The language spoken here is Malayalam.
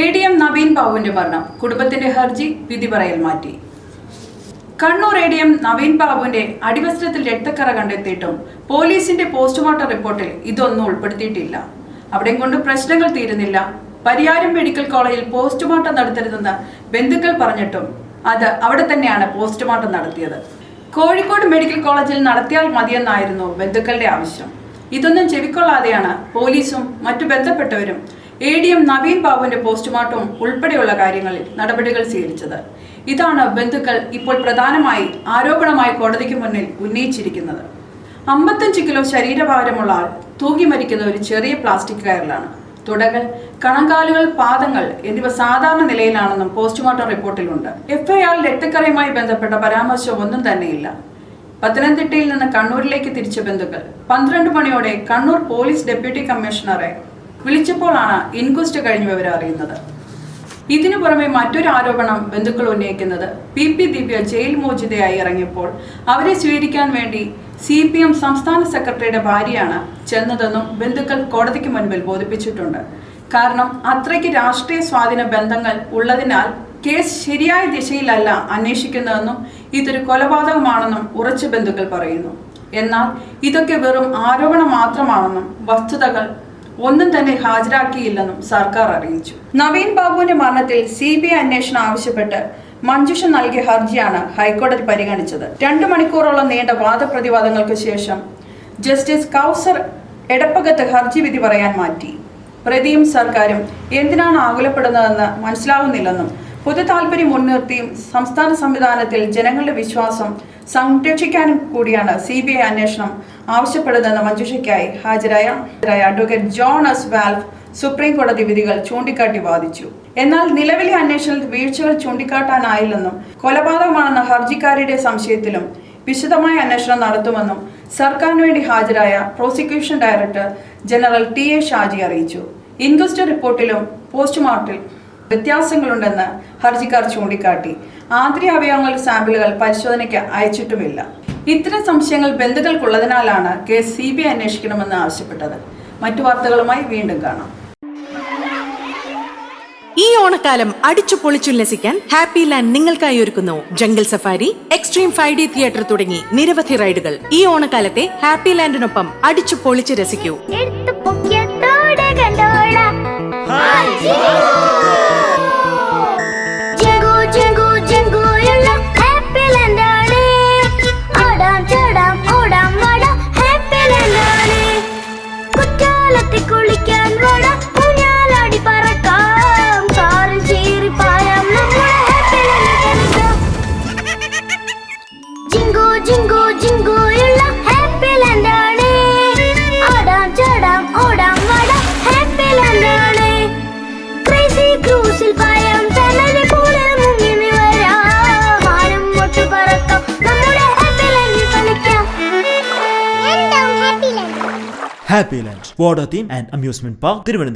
എ ഡി എം നവീൻ ബാബുവിന്റെ മരണം. കുടുംബത്തിന്റെ ഹർജി വിധി പറയൽ മാറ്റി. Kannur A D M Naveen ബാബുവിന്റെ അടിവസ്ത്രത്തിൽ രക്തക്കറ കണ്ടെത്തിയിട്ടും പോലീസിന്റെ പോസ്റ്റ്മോർട്ടം റിപ്പോർട്ടിൽ ഇതൊന്നും ഉൾപ്പെടുത്തിയിട്ടില്ല. അവിടെയും കൊണ്ട് പ്രശ്നങ്ങൾ തീരുന്നില്ല. പരിയാരം മെഡിക്കൽ കോളേജിൽ പോസ്റ്റ്മോർട്ടം നടത്തരുതെന്ന് ബന്ധുക്കൾ പറഞ്ഞിട്ടും അത് അവിടെ തന്നെയാണ് പോസ്റ്റ്മോർട്ടം നടത്തിയത്. കോഴിക്കോട് മെഡിക്കൽ കോളേജിൽ നടത്തിയാൽ മതിയെന്നായിരുന്നു ബന്ധുക്കളുടെ ആവശ്യം. ഇതൊന്നും ചെവിക്കൊള്ളാതെയാണ് പോലീസും മറ്റു ബന്ധപ്പെട്ടവരും എ ഡി എം നവീൻ ബാബുവിന്റെ പോസ്റ്റ്മോർട്ടം ഉൾപ്പെടെയുള്ള കാര്യങ്ങളിൽ നടപടികൾ സ്വീകരിച്ചത്. ഇതാണ് ബന്ധുക്കൾ ഇപ്പോൾ പ്രധാനമായി ആരോപണമായി കോടതിക്ക് മുന്നിൽ ഉന്നയിച്ചിരിക്കുന്നത്. അമ്പത്തഞ്ച് കിലോ ശരീരഭാരമുള്ള ആൾ തൂങ്ങി മരിക്കുന്ന ഒരു ചെറിയ പ്ലാസ്റ്റിക് കയറിലാണ്. തുടകൾ കണങ്കാലുകൾ പാദങ്ങൾ എന്നിവ സാധാരണ നിലയിലാണെന്നും പോസ്റ്റ്മോർട്ടം റിപ്പോർട്ടിലുണ്ട്. എഫ്ഐആർ രക്തക്കറയുമായി ബന്ധപ്പെട്ട പരാമർശം ഒന്നും തന്നെയില്ല. പത്തനംതിട്ടയിൽ നിന്ന് കണ്ണൂരിലേക്ക് തിരിച്ച ബന്ധുക്കൾ പന്ത്രണ്ട് മണിയോടെ കണ്ണൂർ പോലീസ് ഡെപ്യൂട്ടി കമ്മീഷണറെ വിളിച്ചപ്പോഴാണ് ഇൻക്വസ്റ്റ് കഴിഞ്ഞ വിവരം അറിയുന്നത്. ഇതിനു പുറമെ മറ്റൊരു ആരോപണം ബന്ധുക്കൾ ഉന്നയിക്കുന്നത് പി പി ദിവ്യ ജയിൽ മോചിതയായി ഇറങ്ങിയപ്പോൾ അവരെ സ്വീകരിക്കാൻ വേണ്ടി സി പി എം സംസ്ഥാന സെക്രട്ടറിയുടെ ഭാര്യയാണ് ചെന്നതെന്നും ബന്ധുക്കൾ കോടതിക്ക് മുൻപിൽ ബോധിപ്പിച്ചിട്ടുണ്ട്. കാരണം അത്രയ്ക്ക് രാഷ്ട്രീയ സ്വാധീന ബന്ധങ്ങൾ ഉള്ളതിനാൽ കേസ് ശരിയായ ദിശയിലല്ല അന്വേഷിക്കുന്നതെന്നും ഇതൊരു കൊലപാതകമാണെന്നും ഉറച്ചു ബന്ധുക്കൾ പറയുന്നു. എന്നാൽ ഇതൊക്കെ വെറും ആരോപണം മാത്രമാണെന്നും വസ്തുതകൾ ഒന്നും തന്നെ ഹാജരാക്കിയില്ലെന്നും സർക്കാർ അറിയിച്ചു. നവീൻ ബാബുവിന്റെ മരണത്തിൽ സി ബി ഐ അന്വേഷണം ആവശ്യപ്പെട്ട് മഞ്ജുഷ നൽകിയ ഹർജിയാണ് ഹൈക്കോടതി പരിഗണിച്ചത്. രണ്ടു മണിക്കൂറോളം നീണ്ട വാദപ്രതിവാദങ്ങൾക്ക് ശേഷം ജസ്റ്റിസ് കൗസർ എടപ്പകത്ത് ഹർജി വിധി പറയാൻ മാറ്റി. പ്രതിയും സർക്കാരും എന്തിനാണ് ആകുലപ്പെടുന്നതെന്ന് മനസ്സിലാവുന്നില്ലെന്നും പൊതു താല്പര്യം മുൻനിർത്തിയും സംസ്ഥാന സംവിധാനത്തിൽ ജനങ്ങളുടെ വിശ്വാസം സംരക്ഷിക്കാനും കൂടിയാണ് സി അന്വേഷണം ആവശ്യപ്പെടുന്നതെന്ന് മഞ്ജുഷയ്ക്കായി ഹാജരായ advocate John S Ralph supreme കോടതി വിധികൾ ചൂണ്ടിക്കാട്ടി വാദിച്ചു. എന്നാൽ നിലവിലെ അന്വേഷണത്തിൽ വീഴ്ചകൾ ചൂണ്ടിക്കാട്ടാനായില്ലെന്നും കൊലപാതകമാണെന്ന ഹർജിക്കാരുടെ സംശയത്തിലും വിശദമായ അന്വേഷണം നടത്തുമെന്നും സർക്കാരിന് വേണ്ടി ഹാജരായ prosecution director general T A Shaji അറിയിച്ചു. ഇൻക്വസ്റ്റ് റിപ്പോർട്ടിലും പോസ്റ്റ്മോർട്ടിൽ വ്യത്യാസങ്ങളുണ്ടെന്ന് ഹർജിക്കാർ ചൂണ്ടിക്കാട്ടി. ആന്തരിക അവയവങ്ങളുടെ സാമ്പിളുകൾ പരിശോധനയ്ക്ക് അയച്ചിട്ടുമില്ല. ഇത്തരം സംശയങ്ങൾ ബന്ധുക്കൾക്കുള്ളതിനാലാണ് കേസ് സി ബി ഐ അന്വേഷിക്കണമെന്ന് ആവശ്യപ്പെട്ടത്. മറ്റു വാർത്തകളുമായി വീണ്ടും കാണാം. ഈ ഓണക്കാലം അടിച്ചു പൊളിച്ചുല്ലസിക്കാൻ ഹാപ്പി ലാൻഡ് നിങ്ങൾക്കായി ഒരുക്കുന്നു. Jungle safari extreme five D theatre തുടങ്ങി നിരവധി റൈഡുകൾ. ഈ ഓണക്കാലത്തെ ഹാപ്പി ലാൻഡിനൊപ്പം അടിച്ചു പൊളിച്ച് രസിക്കൂ. ക്രൂസിൽ മുങ്ങി പറക്കാം നമ്മുടെ കളിക്കാം. Happy land water theme and amusement park Thiruvananthapuram.